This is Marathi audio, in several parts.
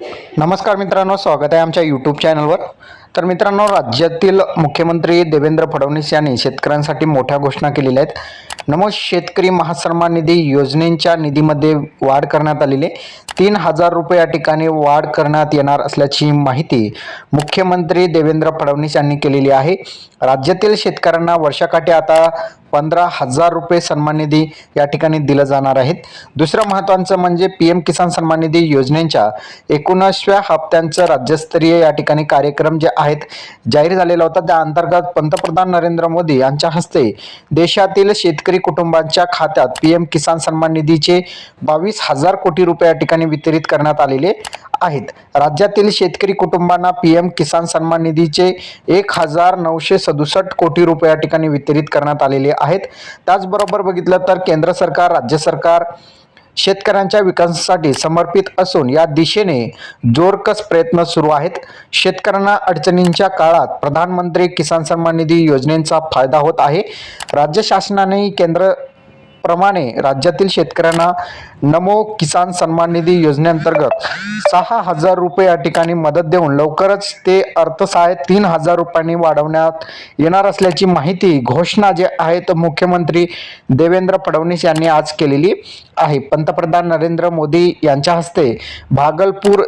नमस्कार मित्रांनो स्वागत आहे आमच्या यूट्यूब चॅनलवर तर मित्रांनो राज्यातील मुख्यमंत्री देवेंद्र फडणवीस यांनी शेतकऱ्यांसाठी मोठ्या घोषणा केलेल्या आहेत. नमो शेतकरी महासन्मान निधी योजनेच्या निधीमध्ये वाढ करण्यात आलेली आहे. तीन हजार रुपये या ठिकाणी वाढ करण्यात येणार असल्याची माहिती मुख्यमंत्री देवेंद्र फडणवीस यांनी केलेली आहे. राज्यातील शेतकऱ्यांना वर्षाकाठी आता पंधरा हजार रुपये सन्मान निधी या ठिकाणी दिलं जाणार आहेत. दुसरं महत्त्वाचं म्हणजे पी एम किसान सन्मान निधी योजनेच्या एकोणीसव्या हप्त्यांचं राज्यस्तरीय या ठिकाणी कार्यक्रम जे आहेत जाहीर झालेला होता. त्या अंतर्गत पंतप्रधान नरेंद्र मोदी यांच्या हस्ते देशातील शेतकरी कुटुंबांच्या खात्यात पी एम किसान सन्मान निधीचे बावीस हजार कोटी रुपये या ठिकाणी वितरित करण्यात आलेले आहेत. राज्यातील शेतकरी कुटुंबांना पी एम किसान सन्मान निधीचे एक हजार नऊशे सदुसष्ट कोटी रुपये या ठिकाणी वितरित करण्यात आलेले आहेत. त्याचबरोबर बघितलं तर केंद्र सरकार राज्य सरकार शेतकऱ्यांच्या विकासासाठी समर्पित असून या दिशेने जोरकस प्रयत्न सुरू आहेत. शेतकऱ्यांना अडचणींच्या काळात प्रधानमंत्री किसान सन्मान निधी योजनेचा फायदा होत आहे. राज्य शासनाने केंद्र प्रमाणे राज्यातील शेतकऱ्यांना नमो किसान सन्मान निधी योजनेअंतर्गत सहा हजार रुपये या ठिकाणी मदत देऊन लवकरच ते अर्थसहाय्य तीन हजार रुपयांनी वाढवण्यात येणार असल्याची माहिती घोषणा जे आहे तर मुख्यमंत्री देवेंद्र फडणवीस यांनी आज केलेली आहे. पंतप्रधान नरेंद्र मोदी यांच्या हस्ते भागलपूर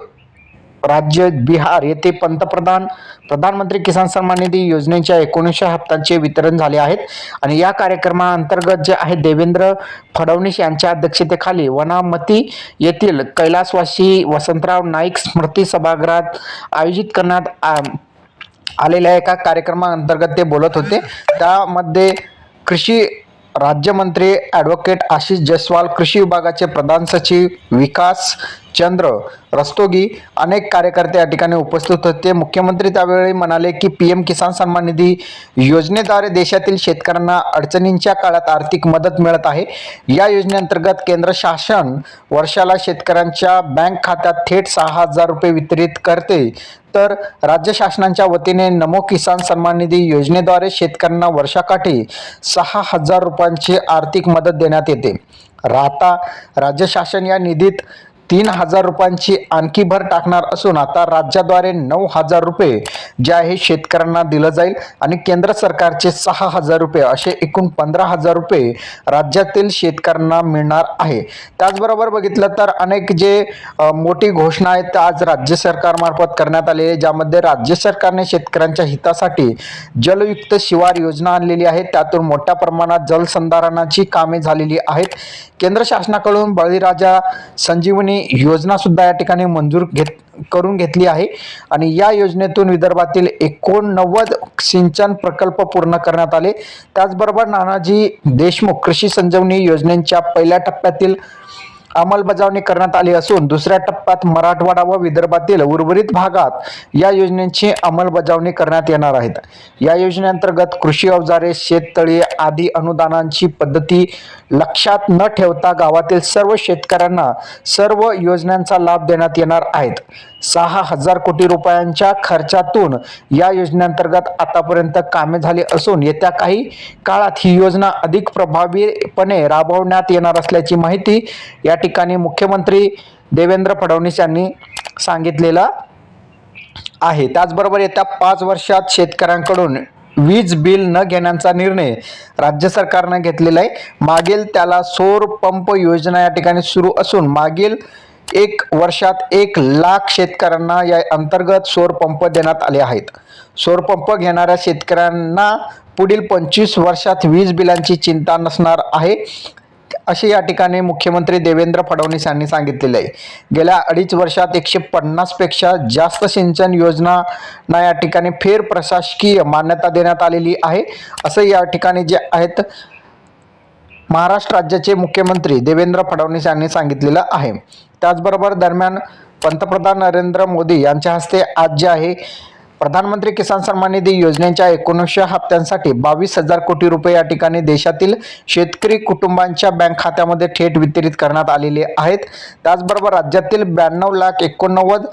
राज्य बिहार येथे पंतप्रधान प्रधानमंत्री किसान सन्मान निधी योजनेच्या एकोणीसशे हप्त्यांचे वितरण झाले आहेत. आणि या कार्यक्रमाअंतर्गत जे आहे देवेंद्र फडणवीस यांच्या अध्यक्षतेखाली वनामती येथील कैलासवासी वसंतराव नाईक स्मृती सभागृहात आयोजित करण्यात आ- आलेल्या एका कार्यक्रमाअंतर्गत ते बोलत होते. त्यामध्ये कृषी राज्यमंत्री ॲडव्होकेट आशिष जयस्वाल कृषी विभागाचे प्रधान सचिव विकास चंद्र रस्तोगी अनेक कार्यकर्ते या ठिकाणी उपस्थित होते. मुख्यमंत्री त्यावेळी म्हणाले की पी एम किसान सन्मान निधी योजनेद्वारे देशातील शेतकऱ्यांना अडचणींच्या काळात आर्थिक मदत मिळत आहे. या योजनेअंतर्गत केंद्र शासन वर्षाला शेतकऱ्यांच्या बँक खात्यात थेट सहा हजार रुपये वितरित करते. तर राज्य शासनाच्या वतीने नमो किसान सन्मान निधी योजनेद्वारे शेतकऱ्यांना वर्षाकाठी सहा हजार रुपयांची आर्थिक मदत देण्यात येते. राहता राज्य शासन या निधीत तीन हजार रुपयांची आणखी भर टाकणार असून आता राज्याद्वारे नऊ हजार रुपये जे आहे शेतकऱ्यांना दिलं जाईल आणि केंद्र सरकारचे सहा हजार रुपये असे एकूण पंधरा हजार रुपये राज्यातील शेतकऱ्यांना मिळणार आहे. त्याचबरोबर बघितलं तर अनेक जे मोठी घोषणा आहेत आज राज्य सरकारमार्फत करण्यात आली आहे ज्यामध्ये राज्य सरकारने शेतकऱ्यांच्या हितासाठी जलयुक्त शिवार योजना आणलेली आहे. त्यातून मोठ्या प्रमाणात जलसंधारणाची कामे झालेली आहेत. केंद्र शासनाकडून बळीराजा संजीवनी योजना सुद्धा या ठिकाणी मंजूर घेत करून घेतली आहे. आणि या योजनेतून विदर्भातील एकोणनव्वद सिंचन प्रकल्प पूर्ण करण्यात आले. त्याचबरोबर नानाजी देशमुख कृषी संजीवनी योजनेच्या पहिल्या टप्प्यातील अंमलबजावणी करण्यात आली असून दुसऱ्या टप्प्यात मराठवाडा व विदर्भातील उर्वरित भागात या योजनेची अंमलबजावणी करण्यात येणार आहेत या योजनेअंतर्गत कृषी अवजारे शेततळी आदी अनुदानांची पद्धती लक्षात न ठेवता गावातील सर्व शेतकऱ्यांना सर्व योजनांचा लाभ देण्यात येणार आहेत. सहा हजार कोटी रुपयांच्या खर्चातून या योजनेअंतर्गत आतापर्यंत कामे झाली असून येत्या काही काळात ही योजना अधिक प्रभावीपणे राबवण्यात येणार असल्याची माहिती या ठिकाणी मुख्यमंत्री देवेंद्र फडणवीस यांनी सांगितलेलं आहे. त्याचबरोबर येत्या पाच वर्षात शेतकऱ्यांकडून वीज बिल न घेण्याचा निर्णय राज्य सरकारनं घेतलेला आहे. मागील त्याला सौर पंप योजना या ठिकाणी सुरू असून मागील एक वर्षात एक लाख शेतकऱ्यांना या अंतर्गत सौर पंप देण्यात आले आहेत. सौर पंप घेणाऱ्या शेतकऱ्यांना पुढील पंचवीस वर्षात वीज बिलांची चिंता नसणार आहे असे या ठिकाणी मुख्यमंत्री देवेंद्र फडणवीस यांनी सांगितलेले आहे. गेल्या अडीच वर्षात एकशे पन्नासपेक्षा जास्त सिंचन योजनांना या ठिकाणी फेर प्रशासकीय मान्यता देण्यात आलेली आहे. असं या ठिकाणी जे आहेत महाराष्ट्र राज्याचे मुख्यमंत्री देवेंद्र फडणवीस यांनी सांगितलेलं आहे. त्याचबरोबर दरम्यान पंतप्रधान नरेंद्र मोदी यांच्या हस्ते आज जे आहे प्रधानमंत्री किसान सन्मान निधी योजनेच्या एकोणीसशे हप्त्यांसाठी बावीस हजार कोटी रुपये या ठिकाणी देशातील शेतकरी कुटुंबांच्या बँक खात्यामध्ये थेट वितरित करण्यात आलेले आहेत. त्याचबरोबर राज्यातील ब्याण्णव लाख एकोणनव्वद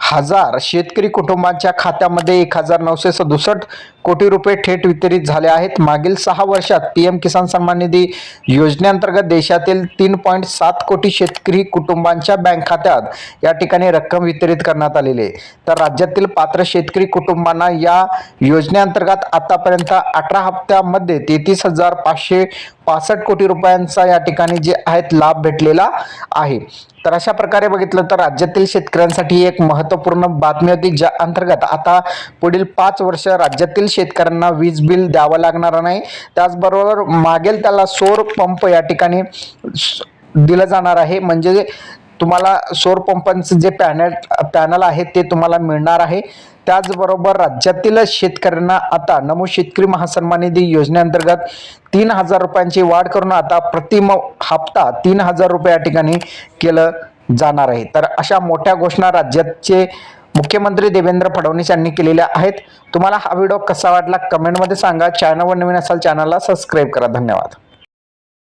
हजार शेतकरी कुटुंबांच्या खात्यामध्ये एक हजार नऊशे सदुसष्ट कोटी रुपये थेट वितरित झाले आहेत. मागील सहा वर्षात पीएम किसान सन्मान निधी योजनेअंतर्गत देशातील तीन पॉईंट सात कोटी शेतकरी कुटुंबांच्या बँक खात्यात या ठिकाणी रक्कम वितरित करण्यात आलेली आहे. तर राज्यातील पात्र शेतकरी कुटुंबांना या योजनेअंतर्गत आतापर्यंत अठरा हप्त्यामध्ये तेहतीस हजार पाचशे पासष्ट कोटी रुपयांचा या ठिकाणी जे आहेत लाभ भेटलेला आहे. तर अशा प्रकारे बघितलं तर राज्यातील शेतकऱ्यांसाठी एक महत्त्वपूर्ण बातमी होती ज्या अंतर्गत आता पुढील पाच वर्ष राज्यातील शेतकऱ्यांना वीज बिल द्यावं लागणार नाही. त्याचबरोबर मागेल त्याला सौर पंप या ठिकाणी दिलं जाणार आहे. म्हणजे तुम्हाला सौर पंपांचं जे पॅनल पॅनल आहे ते तुम्हाला मिळणार आहे. त्याचबरोबर राज्यातील शेतकऱ्यांना आता नमो शेतकरी महासन्मान निधी योजनेअंतर्गत तीन हजार रुपयांची वाढ करून आता प्रतिम हप्ता तीन हजार रुपये या ठिकाणी केलं जाणार आहे. तर अशा मोठ्या घोषणा राज्याचे मुख्यमंत्री देवेंद्र फडणवीस यांनी केलेल्या आहेत. तुम्हाला हा व्हिडिओ कसा वाटला? कमेंटमध्ये सांगा. चॅनलवर नवीन असाल चॅनलला सबस्क्राईब करा. धन्यवाद.